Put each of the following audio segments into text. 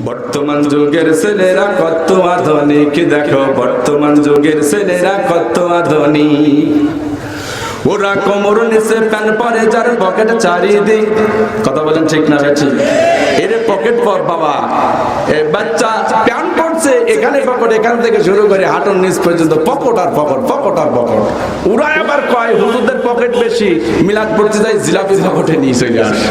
বর্তমান যুগের ছেলেরা কত আধুনিক, দেখো বর্তমান যুগের ছেলেরা কত আধুনিক। ওরা কোমর নিচে প্যান পরে, যার পকেট চারিদিক, কথা বলেন ঠিক না বেঠি? এর পকেট পর বাবা, এ বাচ্চা প্যান পড়ছে এখানে পকেট, এখান থেকে শুরু করে হাঁটুর নিচ পর্যন্ত, পকেট আর পকেট পকেট আর পকেট। ওরা আবার কয়, হুজুরদের পকেট বেশি মিলাদ পড়তে যায় জিলাপি পকেটে নিয়ে চলে আসে।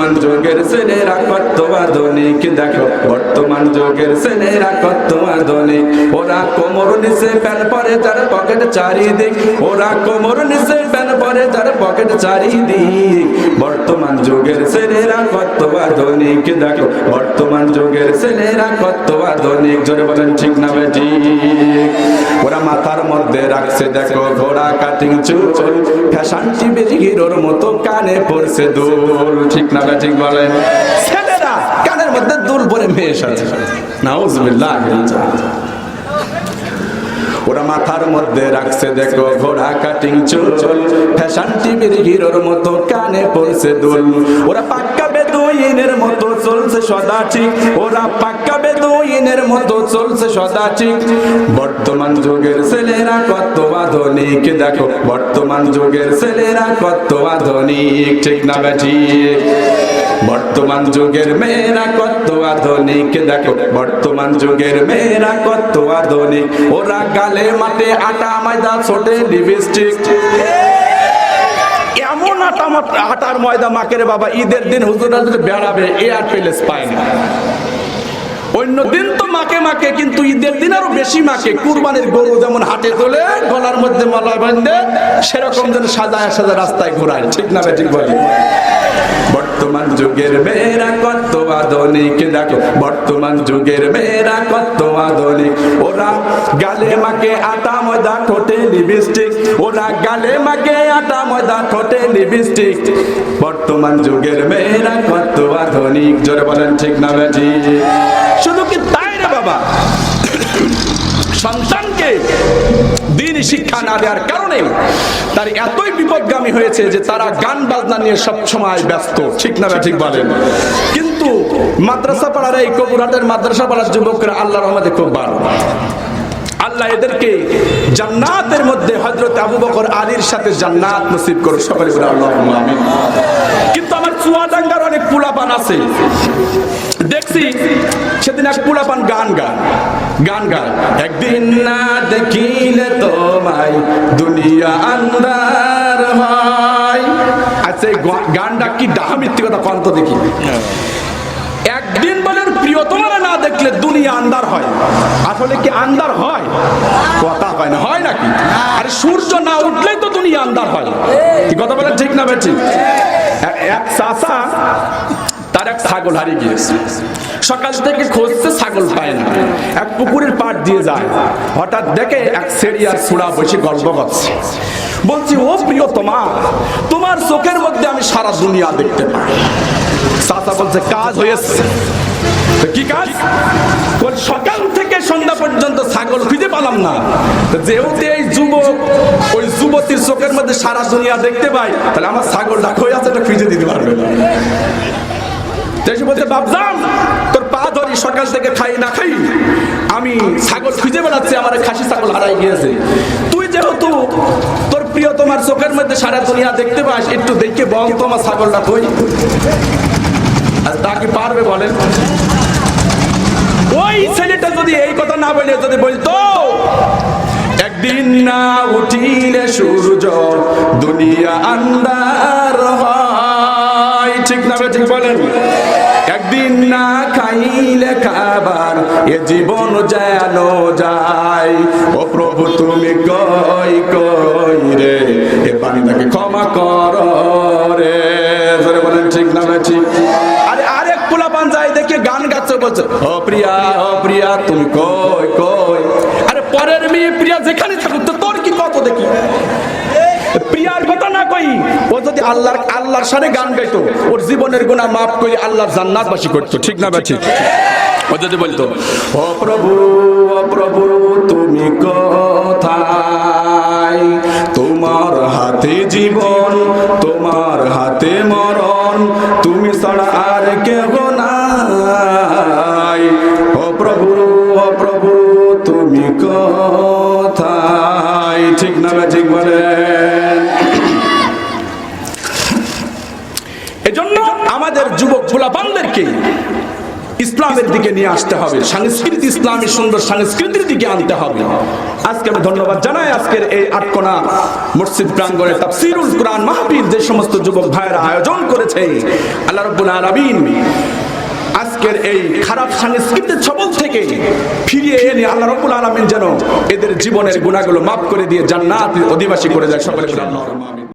বর্তমান যুগের ছেলেরা কত আধুনিক, দেখো, বর্তমান যুগের ছেলেরা কত আধুনিক। ওরা কোমর নিচে প্যান পরে তার পকেট চারিদিক। ওরা কোমর নিচে প্যান পরে তার পকেট চারিদিক। বর্তমান যুগের ছেলেরা কত আধুনিক, দেখো, বর্তমান যুগের ছেলেরা কত আধুনিক। জোরে বলেন, ঠিক না মাথার মধ্যে রাখছে, দেখো ঘোড়া কাটিং চুল। ফ্যাশন টিভির হিরোর মতো কানে পড়ছে দুল। ঠিক না ঠিক বলেন ছেলেরা কানের মধ্যে দুল পরে মেয়ে সাথে ওরা মাথার মধ্যে রাখছে, দেখো ঘোড়া কাটিং চুল। ফ্যাশন টিভির হিরোর মতো কানে পড়ছে দুল। ওরা পাক্কা বেদুইনের মতো চলছে সদা ঠিক। ওরা পাক্কা বেদুইনের মতো চলছে সদা ঠিক। বর্তমান যুগের ছেলেরা কত আধুনিক, দেখো, বর্তমান যুগের ছেলেরা কত আধুনিক, ঠিক না বেঠি বর্তমান যুগের মেয়েরা কত আধুনিক, দেখো, বর্তমান যুগের মেয়েরা কত আধুনিক। ওরা গালে মাঠে আটা, ময়দা, ছোটে লিপস্টিক ময়দা মাকের বাবা, ঈদের দিন হুজুরা যদি বেড়াবে এয়ার প্যালেস পায় না অন্য দিন তো মাকে মাকে কিন্তু ঈদের দিন আরও বেশি মাকে কুরবানির গরু যেমন হাটে তোলে গলার মধ্যে মালা বাঁধে, সেরকম যেন সাজায় সাজা রাস্তায় ঘোরায়। ঠিক না ঠিক বলি? বর্তমান যুগের মেয়েরা কত আধুনিক, দেখো, বর্তমান যুগের মেয়েরা কত আধুনিক। ওরা গালে মাকে আটা, ময়দা, ঠোঁটে লিপস্টিক ওরা গালে মাকে আটা, ময়দা, ঠোঁটে লিপস্টিক বর্তমান যুগের মেয়েরা কত আধুনিক, জোরে বলেন ঠিক না বেজি শুধু কি তাই রে বাবা? সন্তানকে দিন শিক্ষা না দেওয়ার কারণে তার এতই বিপদগামী হয়েছে যে তারা গান বাজনা নিয়ে সব সময় ব্যস্ত। ঠিক না ঠিক বলেন। কিন্তু মাদ্রাসা পাড়ার এই কবুরহাটের মাদ্রাসা পাড়ার যুবকরা আল্লাহ রহমতে খুব ভালো। আল্লাহ এদেরকে জান্নাতের মধ্যে হযরত আবু বকর আলীর সাথে জান্নাত নসিব করো সকলে কিন্তু আমার চুয়াডাঙ্গার অনেক পুলাপান আছে। দেখছি সেদিন এক পুলাপান গান গান গান গায়। একদিন না দেখিলে তোমায় দুনিয়া আচ্ছা এই গানটা কি ডাহা কন্ত দেখি। একদিন বলেন, প্রিয়তমারা না দেখলে দুনিয়া হয়। আসলে কি হয়? কথা হয় না, হয় নাকি? আরে সূর্য না উঠলেই তো দুনিয়া হয়। কথা ঠিক না বেঠিক? এক- চাষা তার এক ছাগল হারিয়ে গিয়েছে। সকাল থেকে খুঁজছে ছাগল পায় না। এক পুকুরের পাড় দিয়ে যায়। হঠাৎ দেখে এক সেরিয়ার সুড়া বসে গল্প করছে। বলছি, ও প্রিয় তোমার তোমার চোখের মধ্যে আমি সারা দুনিয়া দেখতে পাই। চাচা বলছে, কাজ হয়েছে। কি কাজ? সকাল থেকে সন্ধ্যা পর্যন্ত ছাগল খুঁজে পেলাম না। যেহেতু এই যুবক, ওই যুবতীর চোখের মধ্যে সারা দুনিয়া দেখতে পাই, তাহলে আমার ছাগলটা কই আছে, এটা খুঁজে দিতে পারবে না। এসে বলছে বাবজান তোর পা ধরি, সকাল থেকে খাই না খাই। আমি ছাগল খুঁজে বেড়াচ্ছি, আমার খাসি ছাগল হারাই গিয়েছে। তুই যেহেতু তোমার চোখের মধ্যে সারা দুনিয়া দেখতে পাস, একটু দেখে বল তোমার ছাগলটা কই? আর তা কি পারবে বলেন। ওই ছেলেটা যদি এই কথা না বলে, যদি বলতো, একদিন না উঠিলে সূর্য দুনিয়া আন্দার একদিন না খাইলে খাবার এ জীবন যেন যায়। ও প্রভু তুমি কই কই রে? এ বান্দাকে ক্ষমা কর রে? জোরে বলেন ঠিক না ঠিক? আরে আরেক পোলা পাঞ্জাই দেখে গান গাচ্ছে বলছে। ও প্রিয়া ও প্রিয়া তুমি কই কই? আরে পরের মেয়ে প্রিয়া যেখানে থাকুক তো তোর কি কত দেখি? প্রিয়ার কথা না কই? ও যদি আল্লাহর আল্লাহর সাথে গান গাইতো, ওর জীবনের গুণা মাফ করে আল্লাহর জান্নাতবাসী করতো, ঠিক না বা ঠিক। ও যদি বলতো, ও প্রভু ও প্রভু, তুমি কোথায়? তোমার হাতে জীবন, তোমার হাতে মরণ, তুমি ছাড়া আর কেউ নাই। ও প্রভু ও প্রভু, তুমি কোথায়? ঠিক না ঠিক বলে। আমাদের যুবক ফুলাপানদেরকে ইসলামের দিকে নিয়ে আসতে হবে। সংস্কৃতি ইসলামী সুন্দর সংস্কৃতির দিকে আনতে হবে। আজকে আমি ধন্যবাদ জানাই আজকের এই আটকোনা মসজিদ প্রাঙ্গণে তাফসিরুল কোরআন মাহফিল যে সমস্ত যুবক ভাইয়েরা আয়োজন করেছে। আল্লাহ রাব্বুল আলামিন আজকের এই খারাপ সংস্কৃতির ছবল থেকে ফিরিয়ে এনে আল্লাহ রাব্বুল আলামিন যেন এদের জীবনের গুণাগুলো মাফ করে দিয়ে জান্নাত অধিবাসী করে দেয় সকলে।